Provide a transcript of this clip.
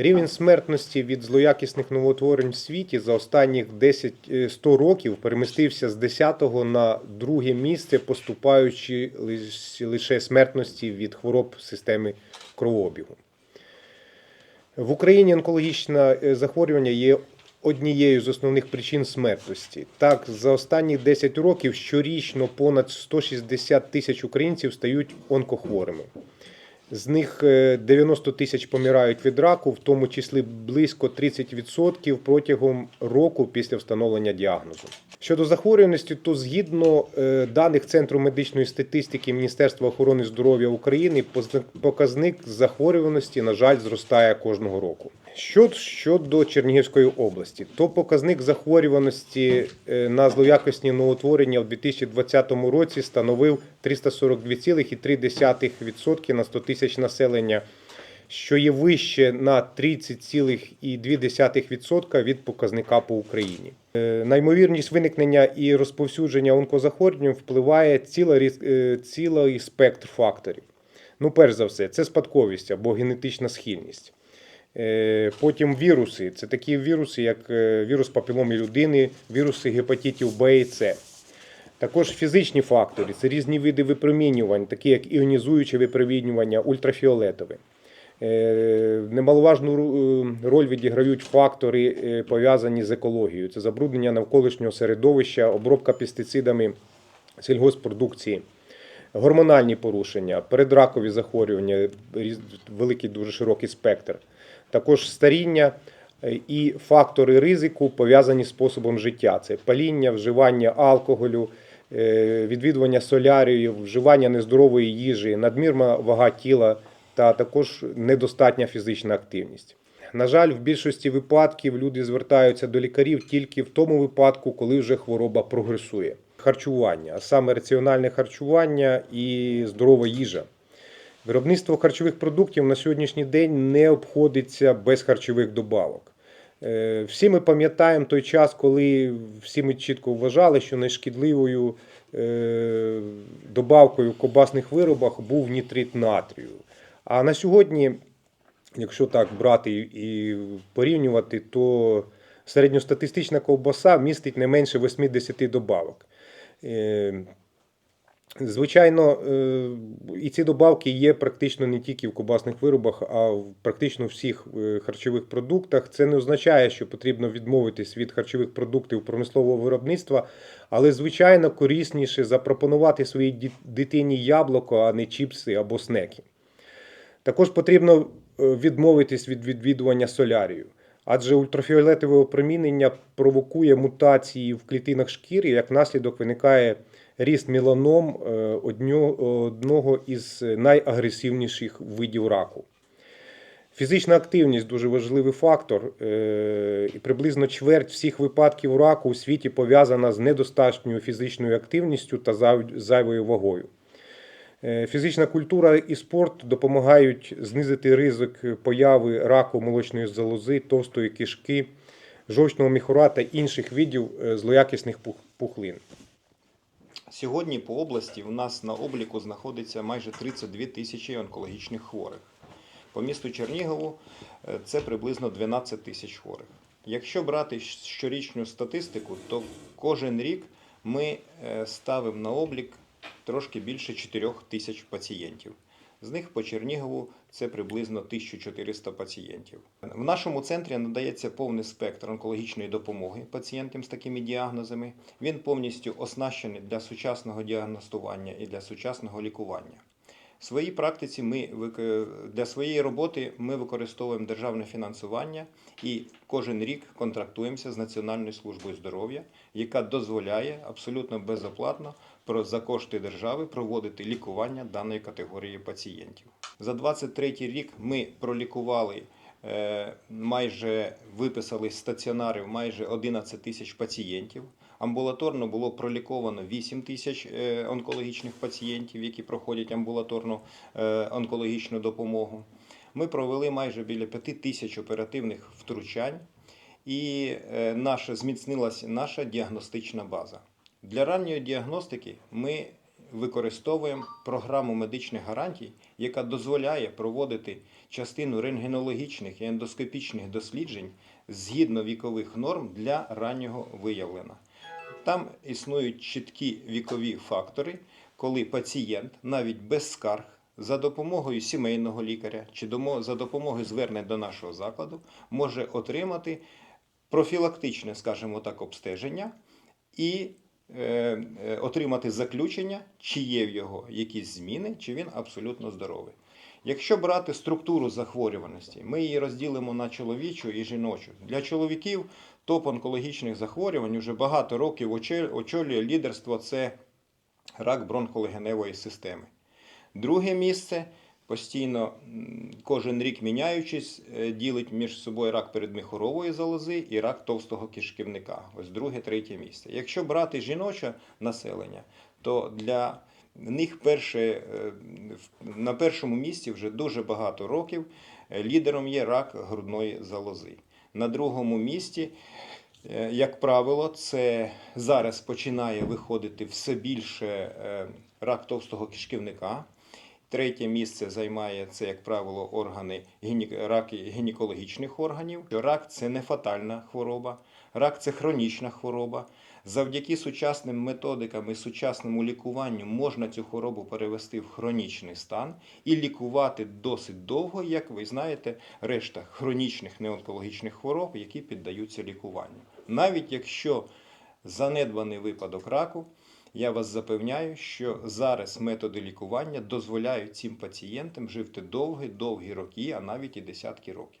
Рівень смертності від злоякісних новоутворень в світі за останніх 10-100 років перемістився з 10-го на друге місце, поступаючи лише смертності від хвороб системи кровообігу. В Україні онкологічне е, захворювання є однією з основних причин смертності. Так, за останні 10 років щорічно понад 160 тисяч українців стають онкохворими. З них е, 90 тисяч помирають від раку, в тому числі близько 30% протягом року після встановлення діагнозу. Щодо захворюваності, то згідно е, даних Центру медичної статистики Міністерства охорони здоров'я України, показник захворюваності, на жаль, зростає кожного року. Що щодо Чернігівської області, то показник захворюваності е, на злоякісні новотворення в 2020 році становив 342,3% на 100 тисяч населення, що є вище на 30,2% від показника по Україні. Е, На ймовірність виникнення і розповсюдження онкозахворювань впливає ціла, е, цілий спектр факторів. Ну, перш за все, це спадковість або генетична схильність. Е, Потім віруси. Це такі віруси, як е, вірус папіломи людини, віруси гепатитів Б і С. Також фізичні фактори це різні види випромінювань, такі як іонізуюче випромінювання, ультрафіолетове. Е, Немаловажну роль відіграють фактори, пов'язані з екологією. Це забруднення навколишнього середовища, обробка пестицидами сільгоспродукції, гормональні порушення, передракові захворювання, великий дуже широкий спектр. Також старіння е, і фактори ризику пов'язані з способом життя. Це паління, вживання алкоголю, е, відвідування солярію, вживання нездорової їжі, надмірна вага тіла та також недостатня фізична активність. На жаль, в більшості випадків люди звертаються до лікарів тільки в тому випадку, коли вже хвороба прогресує. Харчування, а саме раціональне харчування і здорова їжа. Виробництво харчових продуктів на сьогоднішній день не обходиться без харчових добавок. Е, Всі ми пам'ятаємо той час, коли всі ми чітко вважали, що найшкідливою е, добавкою в кобасних виробах був нітрит натрію. А на сьогодні, якщо так брати і порівнювати, то середньостатистична ковбаса містить не менше 80 добавок. Звичайно, е, і ці добавки є практично не тільки в кобасних виробах, а в практично всіх е, харчових продуктах. Це не означає, що потрібно відмовитись від харчових продуктів промислового виробництва, але звичайно корисніше запропонувати своїй дитині яблуко, а не чіпси або снеки. Також потрібно е, відмовитись від відвідування солярію, адже ультрафіолетове опромінення провокує мутації в клітинах шкіри, як наслідок виникає ріст меланом е, одного із найагресивніших видів раку. Фізична активність дуже важливий фактор, е, і приблизно чверть всіх випадків раку у світі пов'язана з недостатньою фізичною активністю та зайвою вагою. Е, Фізична культура і спорт допомагають знизити ризик появи раку молочної залози, товстої кишки, жовчного міхура та інших видів е, злоякісних пухлин. Сьогодні по області у нас на обліку знаходиться майже 32 тисячі онкологічних хворих. По місту Чернігову е, це приблизно 12 тисяч хворих. Якщо брати щорічну статистику, то кожен рік ми ставимо на облік трошки більше 4 тисяч пацієнтів. З них по Чернігову це приблизно 1400 пацієнтів. В нашому центрі надається повний спектр онкологічної допомоги пацієнтам з такими діагнозами. Він повністю оснащений для сучасного діагностування і для сучасного лікування. В своїй практиці ми вик- для своєї роботи ми використовуємо державне фінансування і кожен рік контрактуємося з Національною службою здоров'я, яка дозволяє абсолютно безоплатно за кошти держави проводити лікування даної категорії пацієнтів. За 23 рік ми пролікували е, майже виписали стаціонарів майже 11 тисяч пацієнтів. Амбулаторно було проліковано 8 тисяч е, онкологічних пацієнтів, які проходять амбулаторну е, онкологічну допомогу. Ми провели майже біля 5 тисяч оперативних втручань, і е, наша зміцнилася наша діагностична база. Для ранньої діагностики ми використовуємо програму медичних гарантій, яка дозволяє проводити частину рентгенологічних і ендоскопічних досліджень згідно вікових норм для раннього виявлення. Там існують чіткі вікові фактори, коли пацієнт навіть без скарг за допомогою сімейного лікаря чи за допомогою звернень до нашого закладу може отримати профілактичне, скажімо так, обстеження і е, е, отримати заключення, чи є в його якісь зміни, чи він абсолютно здоровий. Якщо брати структуру захворюваності, ми її розділимо на чоловічу і жіночу. Для чоловіків топ онкологічних захворювань вже багато років очолює лідерство це рак бронхолегеневої системи. Друге місце постійно кожен рік міняючись, е, ділить між собою рак передміхорової залози і рак товстого кишківника. Ось друге, третє місце. Якщо брати жіноче населення, то для них перше, е, на першому місці вже дуже багато років лідером є рак грудної залози. На другому місці Е, Як правило, це зараз починає виходити все більше е, рак товстого кишківника. Третє місце займає це, як правило, органи раки гінекологічних органів. Рак це не фатальна хвороба, рак це хронічна хвороба. Завдяки сучасним методикам і сучасному лікуванню можна цю хворобу перевести в хронічний стан і лікувати досить довго, як ви знаєте, решта хронічних неонкологічних хвороб, які піддаються лікуванню. Навіть якщо занедбаний випадок раку, я вас запевняю, що зараз методи лікування дозволяють цим пацієнтам жити довгі, довгі роки, а навіть і десятки років.